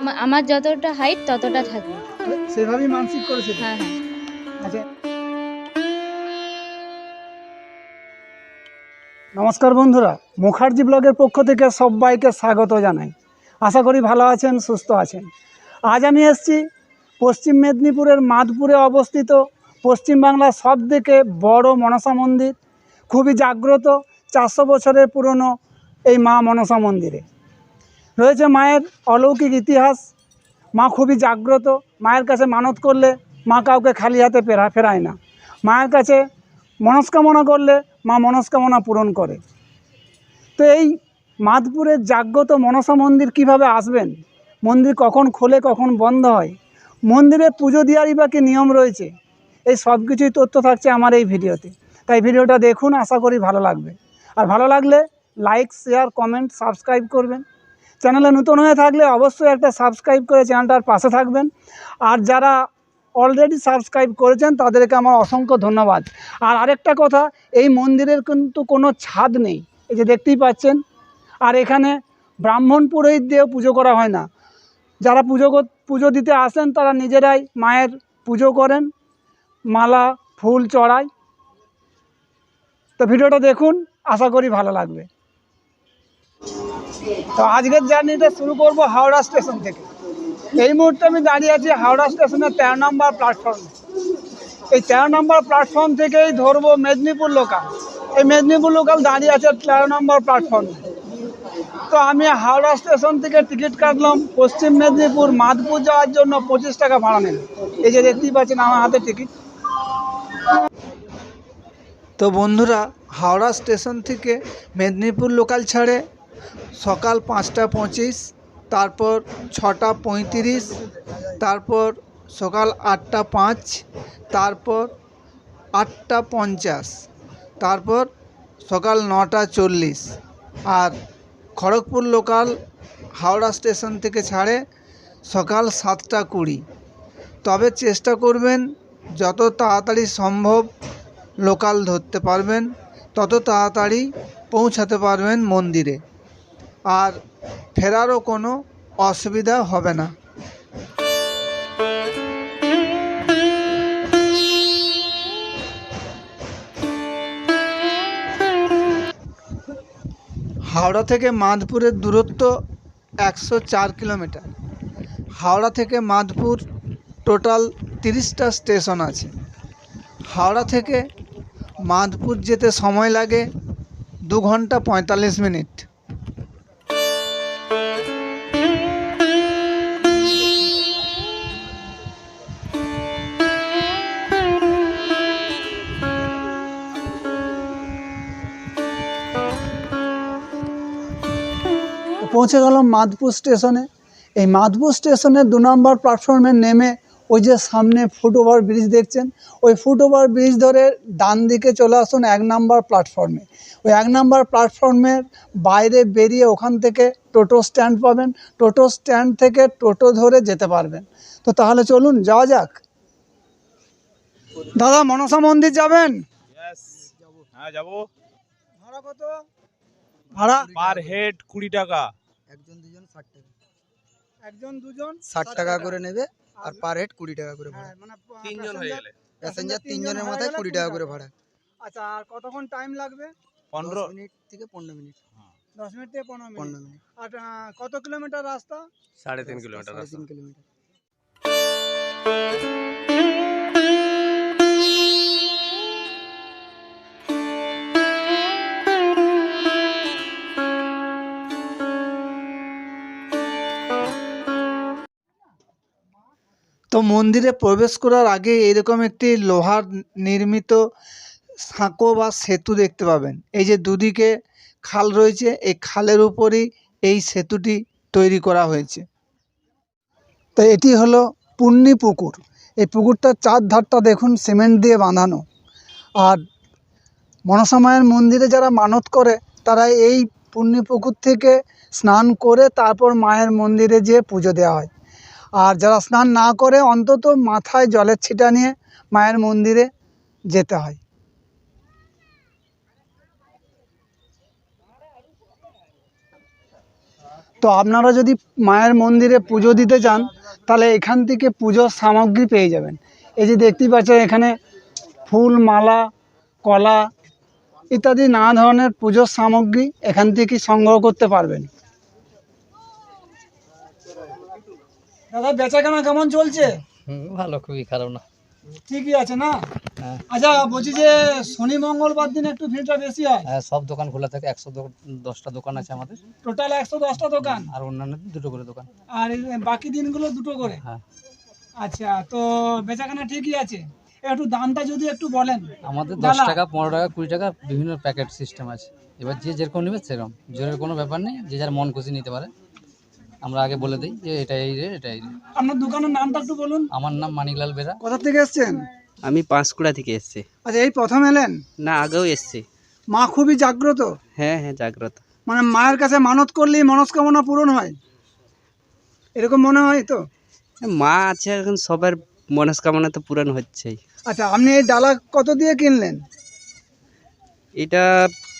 আমা- আমার যতটা হাইট ততটা থাকবে। সেভাবেই মানসিক করেছে হ্যাঁ হ্যাঁ। আচ্ছা। নমস্কার বন্ধুরা মুখার্জি ব্লগের পক্ষ থেকে সবাইকে স্বাগত জানাই। আশা করি ভালো আছেন সুস্থ আছেন। আজ আমি এসেছি পশ্চিম মেদিনীপুরের মাধপুরে অবস্থিত পশ্চিমবাংলার সব থেকে বড় মনসা মন্দির। খুবই জাগ্রত চারশো বছরের পুরনো এই মা মনসা মন্দিরে। রয়েছে মায়ের অলৌকিক ইতিহাস। মা খুবই জাগ্রত। মায়ের কাছে মানত করলে মা কাউকে খালি হাতে ফেরা ফেরায় না। মায়ের কাছে মনস্কামনা করলে মা মনস্কামনা পূরণ করে। তো এই মাধপুরের জাগ্রত মনসা মন্দির কীভাবে আসবেন? মন্দির কখন খোলে, কখন বন্ধ হয়? মন্দিরে পুজো দেওয়ারই বা কী নিয়ম রয়েছে? এই সব কিছুই তথ্য থাকছে আমার এই ভিডিওতে। তাই ভিডিওটা দেখুন, আশা করি ভালো লাগবে। আর ভালো লাগলে লাইক, শেয়ার, কমেন্ট, সাবস্ক্রাইব করবেন। চ্যানেলে নতুন হয়ে থাকলে অবশ্যই একটা সাবস্ক্রাইব করে চ্যানেলটার পাশে থাকবেন। আর যারা অলরেডি সাবস্ক্রাইব করেছেন, তাদেরকে আমার অসংখ্য ধন্যবাদ। আর আরেকটা কথা, এই মন্দিরের কিন্তু কোনো ছাদ নেই। এই যে দেখতেই পাচ্ছেন। আর এখানে ব্রাহ্মণ পুরোহিত দিয়েও পুজো করা হয় না। যারা পুজো পুজো দিতে আসেন, তারা নিজেরাই মায়ের পুজো করেন, মালা, ফুল চড়ায় তো ভিডিওটা দেখুন, আশা করি ভালো লাগবে। তো আজকের জার্নিটা শুরু করব হাওড়া স্টেশন থেকে। এই মুহূর্তে আমি দাঁড়িয়ে আছি হাওড়া স্টেশনের তেরো নম্বর প্ল্যাটফর্মে এই তেরো নম্বর প্ল্যাটফর্ম থেকেই ধরবো মেদিনীপুর লোকাল এই মেদিনীপুর লোকাল দাঁড়িয়ে আছে তেরো নম্বর প্ল্যাটফর্মে তো আমি হাওড়া স্টেশন থেকে টিকিট কাটলাম, পশ্চিম মেদিনীপুর মাধপুর যাওয়ার জন্য পঁচিশ টাকা ভাড়া নেবে এই যে দেখতেই পাচ্ছেন আমার হাতে টিকিট। তো বন্ধুরা, হাওড়া স্টেশন থেকে মেদিনীপুর লোকাল ছাড়ে সকাল পাঁচটা পঁচিশ, তারপর ছটা পঁয়ত্রিশ, তারপর সকাল আটটা পাঁচ, তারপর আটটা পঞ্চাশ, তারপর সকাল নটা চল্লিশ, আর খড়গপুর লোকাল হাওড়া স্টেশন থেকে ছাড়ে সকাল সাতটা কুড়ি। তবে চেষ্টা করবেন যত তাড়াতাড়ি সম্ভব লোকাল ধরতে পারবেন, তত তাড়াতাড়ি পৌঁছাতে পারবেন মন্দিরে। আর ফেরারও কোনো অসুবিধা হবে না। হাওড়া থেকে মাধপুরের দূরত্ব একশো চার কিলোমিটার। হাওড়া থেকে মাধপুর টোটাল তিরিশটা স্টেশন আছে। হাওড়া থেকে মাধপুর যেতে সময় লাগে দু ঘণ্টা পঁয়তাল্লিশ মিনিট। পৌঁছে গেলাম মাধপুর স্টেশনে। এই মাধপুর স্টেশনের দু নম্বর প্ল্যাটফর্মে নেমে ওই যে সামনে ফুটওভার ব্রিজ দেখছেন? ওই ফুটওভার ব্রিজ ধরে ডান দিকে চলে আসুন এক নম্বর প্ল্যাটফর্মে ওই এক নম্বর প্ল্যাটফর্মের বাইরে বেরিয়ে ওখান থেকে টোটো স্ট্যান্ড পাবেন। টোটো স্ট্যান্ড থেকে টোটো ধরে যেতে পারবেন। তো তাহলে চলুন যাওয়া যাক। দাদা মনসা মন্দির যাবেন? হ্যাঁ যাব। ভাড়া কত? ভাড়া? পার হেড কুড়ি টাকা। একজন দুজন ষাট টাকা। একজন দুজন ষাট টাকা করে নেবে আর পার হেড কুড়ি টাকা করে ভাড়া। হ্যাঁ, মানে তিনজন হয়ে গেলে। প্যাসেঞ্জার তিনজনের মধ্যে মাথায় কুড়ি টাকা। করে ভাড়া। আচ্ছা আর কতক্ষণ টাইম লাগবে? পনেরো মিনিট থেকে পনেরো মিনিট। দশ মিনিট থেকে পনেরো মিনিট। পনেরো মিনিট। আর কত কিলোমিটার রাস্তা? সাড়ে তিন কিলোমিটার সাড়ে রাস্তা। তিন কিলোমিটার। তো মন্দিরে প্রবেশ করার আগে এরকম একটি লোহার নির্মিত সাঁকো বা সেতু দেখতে পাবেন। এই যে দুদিকে খাল রয়েছে, এই খালের উপরই এই সেতুটি তৈরি করা হয়েছে। তো এটি হলো পূর্ণি পুকুর। এই পুকুরটার চার ধারটা দেখুন, সিমেন্ট দিয়ে বাঁধানো। আর মনসা মায়ের মন্দিরে যারা মানত করে, তারা এই পূর্ণি পুকুর থেকে স্নান করে তারপর মায়ের মন্দিরে যেয়ে পুজো দেওয়া হয়। আর যারা স্নান না করে, অন্তত মাথায় জলের ছিটা নিয়ে মায়ের মন্দিরে যেতে হয়। তো আপনারা যদি মায়ের মন্দিরে পুজো দিতে চান, তাহলে এখান থেকে পুজোর সামগ্রী পেয়ে যাবেন। এই যে দেখতেই পাচ্ছেন, এখানে ফুল, মালা, কলা ইত্যাদি নানা ধরনের পুজোর সামগ্রী এখান থেকে সংগ্রহ করতে পারবেন। দাদা বেচাকেনা কেমন চলছে? ভালো খুবই খারাপ না। ঠিকই আছে না? হ্যাঁ। আচ্ছা বলছি যে শনি মঙ্গলবার দিন একটু ভিড়টা বেশি হয়? হ্যাঁ সব দোকান খোলা থাকে একশো দশটা দোকান আছে আমাদের। টোটাল একশো দশটা দোকান? আর অন্যান্য দুটো করে দোকান। আর বাকি দিনগুলো দুটো করে? হ্যাঁ। আচ্ছা তো বেচাকেনা ঠিকই আছে। একটু দামটা যদি একটু বলেন। আমাদের দশ টাকা পনেরো টাকা কুড়ি টাকা বিভিন্ন প্যাকেট সিস্টেম আছে। এবার যে যেরকম নেবে সেরকম। জোরের কোনো ব্যাপার নেই যে যার মন খুশি নিতে পারে। আমরা আগে বলে দিই যে এটা এই রে এটা এই রে আপনার দোকানের নামটা একটু বলুন। আমার নাম মানিকলাল বেরা। কোথা থেকে এসছেন? আমি পাঁশকুড়া থেকে এসেছি। আচ্ছা এই প্রথম এলেন? না আগেও এসেছি। মা খুবই জাগ্রত? হ্যাঁ হ্যাঁ জাগ্রত। মানে মায়ের কাছে মানত করলেই মনস্কামনা পূরণ হয়? এরকম মনে হয় তো? মা আছে এখন সবার মনস্কামনা তো পূরণ হচ্ছেই। আচ্ছা আপনি এই ডালা কত দিয়ে কিনলেন? এটা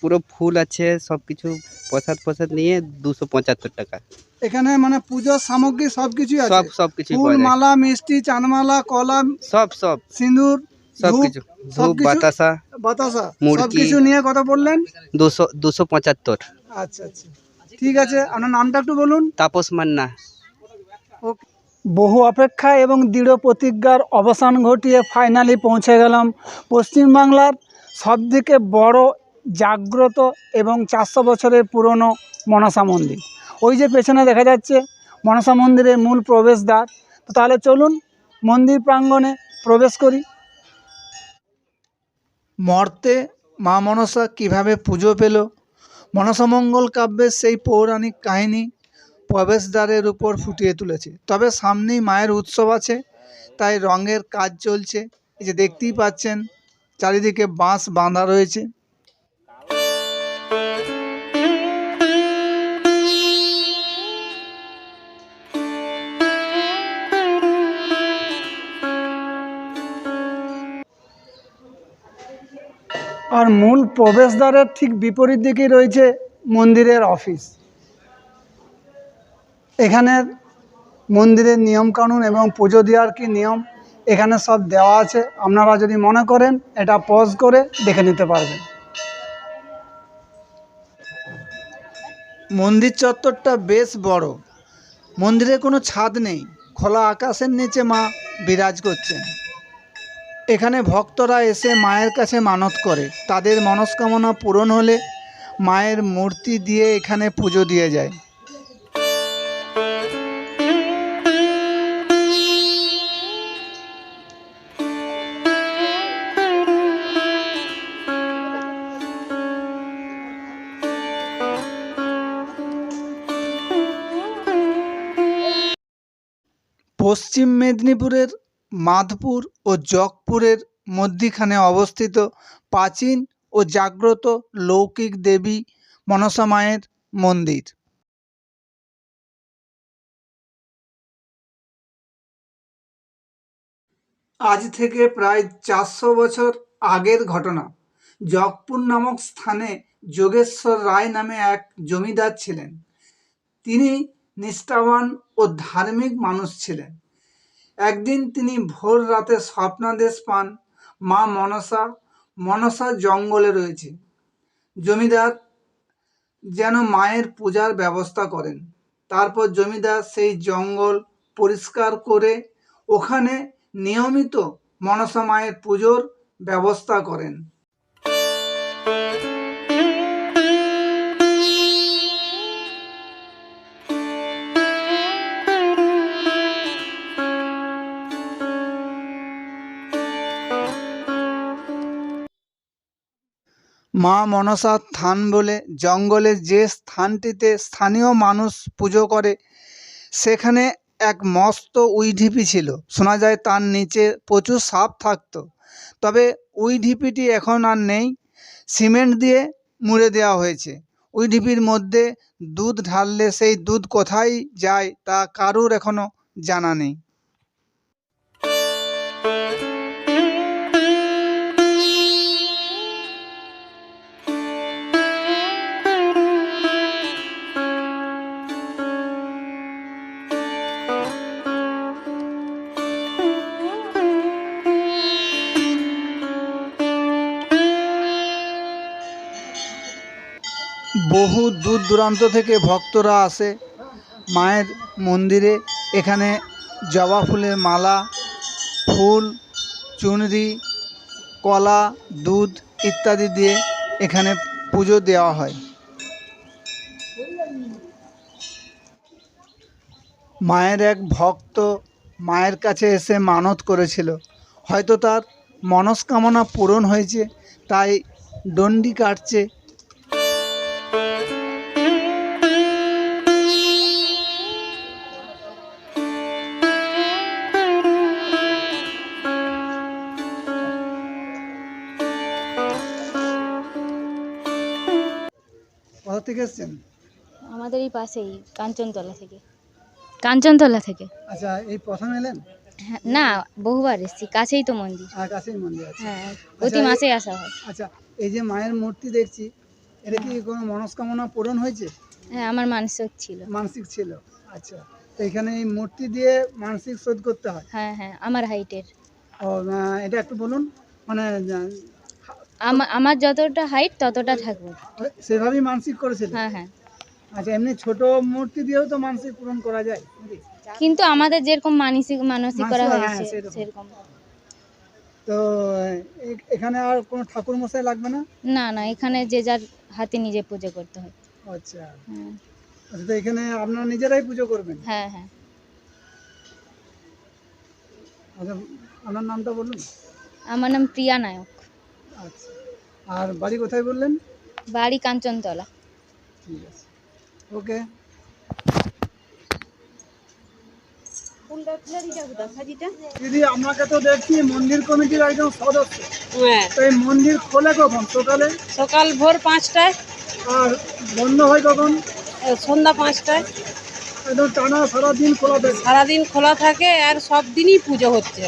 পুরো ফুল আছে সব কিছু প্রসাদ প্রসাদ নিয়ে দুশো পঁচাত্তর টাকা। এখানে মানে পুজোর সামগ্রী সব কিছুই সব আছে সব কিছুই ফুল মালা মিষ্টি চাঁদমালা কলা সব সব। সিঁদুর ধূপ, বাতাসা বাতাসা নিয়ে কত বললেন? দুশো দুশো পঁচাত্তর। আচ্ছা আচ্ছা। ঠিক আছে আপনার নামটা একটু বলুন। তাপস মান্না। বহু অপেক্ষা এবং দৃঢ় প্রতিজ্ঞার অবসান ঘটিয়ে ফাইনালি পৌঁছে গেলাম। পশ্চিমবাংলার সবথেকে বড় জাগ্রত এবং চারশো বছরের পুরনো মনসা মন্দির। ওই যে পেছনে দেখা যাচ্ছে মনসা মন্দিরের মূল প্রবেশদ্বার। তো তাহলে চলুন মন্দির প্রাঙ্গণে প্রবেশ করি। মর্তে মা মনসা কীভাবে পুজো পেল? মনসামঙ্গল কাব্যের সেই পৌরাণিক কাহিনী প্রবেশদ্বারের উপর ফুটিয়ে তুলেছে। তবে সামনেই মায়ের উৎসব আছে, তাই রঙের কাজ চলছে। এই যে দেখতেই পাচ্ছেন, চারিদিকে বাঁশ বাঁধা রয়েছে। আর মূল প্রবেশদ্বারের ঠিক বিপরীত দিকেই রয়েছে মন্দিরের অফিস। এখানের মন্দিরের নিয়মকানুন এবং পুজো দেওয়ার কি নিয়ম, এখানে সব দেওয়া আছে। আপনারা যদি মনে করেন, এটা পজ করে দেখে নিতে পারবেন। মন্দির চত্বরটা বেশ বড়। মন্দিরে কোনো ছাদ নেই। খোলা আকাশের নিচে মা বিরাজ করছেন। এখানে ভক্তরা এসে মায়ের কাছে মানত করে। তাদের মনস্কামনা পূরণ হলে মায়ের মূর্তি দিয়ে এখানে পুজো দিয়ে যায়। পশ্চিম মেদিনীপুরের মাধপুর ও জগপুরের মধ্যিখানে অবস্থিত প্রাচীন ও জাগ্রত লৌকিক দেবী মনসা মায়ের মন্দির। আজ থেকে প্রায় চারশো বছর আগের ঘটনা। জগপুর নামক স্থানে যোগেশ্বর রায় নামে এক জমিদার ছিলেন। তিনি নিষ্ঠাবান ও ধার্মিক মানুষ ছিলেন। একদিন তিনি ভোর রাতে স্বপ্নাদেশ পান মা মনসা মনসা জঙ্গলে রয়েছে। জমিদার যেন মায়ের পূজার ব্যবস্থা করেন। তারপর জমিদার সেই জঙ্গল পরিষ্কার করে ওখানে নিয়মিত মনসা মায়ের পুজোর ব্যবস্থা করেন। মা মনসা থান বলে জঙ্গলের যে স্থানটিতে স্থানীয় মানুষ পুজো করে, সেখানে এক মস্ত উইঢিপি ছিল। শোনা যায় তার নিচে প্রচুর সাপ থাকতো। তবে ওই ঢিপিটি এখন আর নেই। সিমেন্ট দিয়ে মুড়ে দেওয়া হয়েছে। ওই ঢিপির মধ্যে দুধ ঢাললে সেই দুধ কোথায় যায় তা কারুর এখনও জানা নেই। বহু দূর দূরান্ত থেকে ভক্তরা আসে মায়ের মন্দিরে। এখানে জবা ফুলের মালা, ফুল, চুনরি, কলা, দুধ ইত্যাদি দিয়ে এখানে পুজো দেওয়া হয়। মায়ের এক ভক্ত মায়ের কাছে এসে মানত করেছিল। হয়তো তার মনস্কামনা পূরণ হয়েছে, তাই ডন্ডি কাটছে থেকে এসছেন? আমাদের এই পাশেই কাঞ্চনতলা থেকে। কাঞ্চনতলা থেকে। আচ্ছা এই প্রথম এলেন? হ্যাঁ, না বহুবার এসেছি কাছেই তো মন্দির। আর কাছেই মন্দির আছে। হ্যাঁ প্রতি এই- মাসেই আসা হয়। আচ্ছা এই যে মায়ের মূর্তি দেখছি এটা কি কোনো মনস্কামনা পূরণ হয়েছে? হ্যাঁ আমার মানসিক ছিল। মানসিক ছিল আচ্ছা। তো এখানে এই মূর্তি দিয়ে মানসিক শোধ করতে হয়? হ্যাঁ হ্যাঁ আমার হাইটের। ও আহ, এটা একটু বলুন মানে আহ, আমার আমার যতটা হাইট ততটা থাকব। সেভাবেই মানসিক করেছিল? হ্যাঁ হ্যাঁ। আচ্ছা এমনি ছোট মূর্তি দিয়েও তো মানসিক পূরণ করা যায় কিন্তু আমাদের যেরকম মানসিক মানসিক করা হ্যাঁ, হয়েছে সেরকম। সেরকম। তো এখানে আর কোনো ঠাকুর মশাই লাগবে না? না না এখানে যে যার হাতে নিজে পুজো করতে হয়। আচ্ছা। হ্যাঁ। আচ্ছা তো এখানে আপনারা নিজেরাই পুজো করবেন? হ্যাঁ হ্যাঁ। আচ্ছা আপনার নামটা বলুন। আমার নাম প্রিয়া নায়ক। আচ্ছা। আর বাড়ি কোথায় বললেন? বাড়ি কাঞ্চনতলা। ঠিক আছে। ওকে। দিদি আপনাকে তো দেখছি মন্দির কমিটির একজন সদস্য। হ্যাঁ। তো এই মন্দির খোলে কখন? সকালে? সকাল ভোর পাঁচটায়। আর বন্ধ হয় কখন? সন্ধ্যা পাঁচটায়। একদম টানা সারাদিন খোলা থাকে। সারাদিন খোলা থাকে আর সব দিনই পুজো হচ্ছে।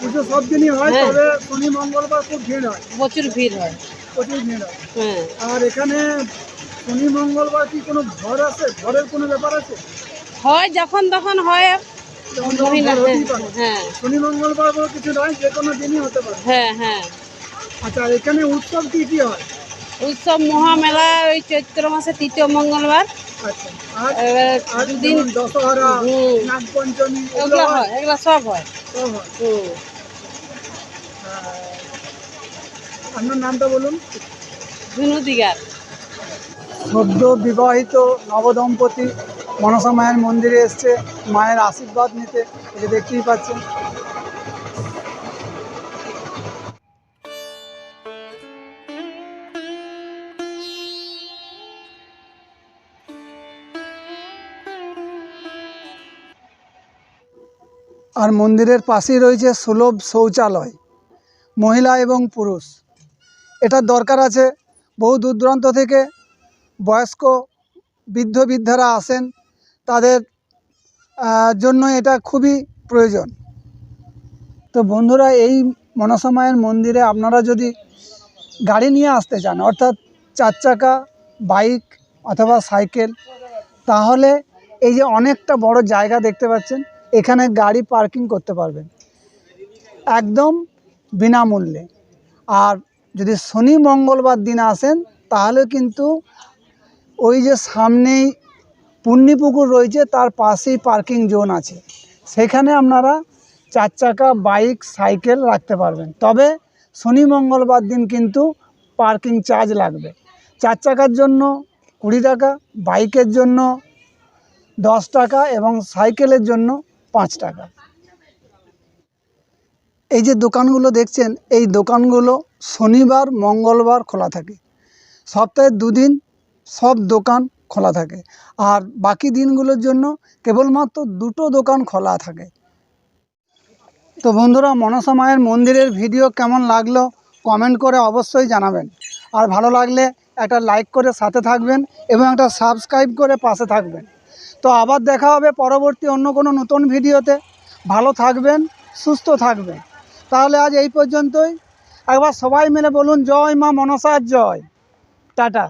পুজো সব দিনই হয় হ্যাঁ। তবে শনি মঙ্গলবার খুব ভিড় হয়। প্রচুর ভিড় হয়। প্রচুর ভিড় হয়। হ্যাঁ। আর এখানে শনি মঙ্গলবার কি কোনো ঘর আছে? ঘরের কোনো ব্যাপার আছে? হয় যখন তখন হয়। হ্যাঁ শনি মঙ্গলবার বলে কিছু নয় যে কোনো দিনই হতে পারে। হ্যাঁ হ্যাঁ। আচ্ছা এখানে উৎসব কি কি হয়? উৎসব মহামেলা ওই চৈত্র মাসে তৃতীয় মঙ্গলবার। দুদিন দশহরা। নাগপঞ্চমী এগুলো হয় এগুলো সব হয়। হয়। হুম আপনার নামটা বলুন? ধুনু দিগার। সদ্য বিবাহিত নবদম্পতি মনসা মায়ের মন্দিরে এসছে মায়ের আশীর্বাদ নিতে। যে দেখতেই পাচ্ছেন। আর মন্দিরের পাশেই রয়েছে সুলভ শৌচালয়, মহিলা এবং পুরুষ। এটার দরকার আছে, বহু দূর দূরান্ত থেকে বয়স্ক বৃদ্ধ বৃদ্ধারা আসেন, তাদের জন্য এটা খুবই প্রয়োজন। তো বন্ধুরা, এই মনসা মায়ের মন্দিরে আপনারা যদি গাড়ি নিয়ে আসতে চান, অর্থাৎ চার চাকা, বাইক অথবা সাইকেল, তাহলে এই যে অনেকটা বড় জায়গা দেখতে পাচ্ছেন এখানে গাড়ি পার্কিং করতে পারবেন। একদম বিনামূল্যে। আর যদি শনি, মঙ্গলবার দিন আসেন, তাহলে কিন্তু ওই যে সামনেই পুণ্যিপুকুর রয়েছে, তার পাশেই পার্কিং জোন আছে। সেখানে আপনারা চার চাকা, বাইক, সাইকেল রাখতে পারবেন। তবে শনি, মঙ্গলবার দিন কিন্তু পার্কিং চার্জ লাগবে। চার চাকার জন্য কুড়ি টাকা, বাইকের জন্য দশ টাকা এবং সাইকেলের জন্য পাঁচ টাকা। এই যে দোকানগুলো দেখছেন, এই দোকানগুলো শনিবার, মঙ্গলবার খোলা থাকে। সপ্তাহে দুদিন সব দোকান খোলা থাকে। আর বাকি দিনগুলোর জন্য কেবলমাত্র দুটো দোকান খোলা থাকে। তো বন্ধুরা, মনসা মায়ের মন্দিরের ভিডিও কেমন লাগল কমেন্ট করে অবশ্যই জানাবেন। আর ভালো লাগলে একটা লাইক করে সাথে থাকবেন এবং একটা সাবস্ক্রাইব করে পাশে থাকবেন। তো আবার দেখা হবে পরবর্তী অন্য কোনো নতুন ভিডিওতে। ভালো থাকবেন, সুস্থ থাকবেন। তাহলে আজ এই পর্যন্তই। একবার সবাই মিলে বলুন, জয় মা মনসার জয়। টাটা।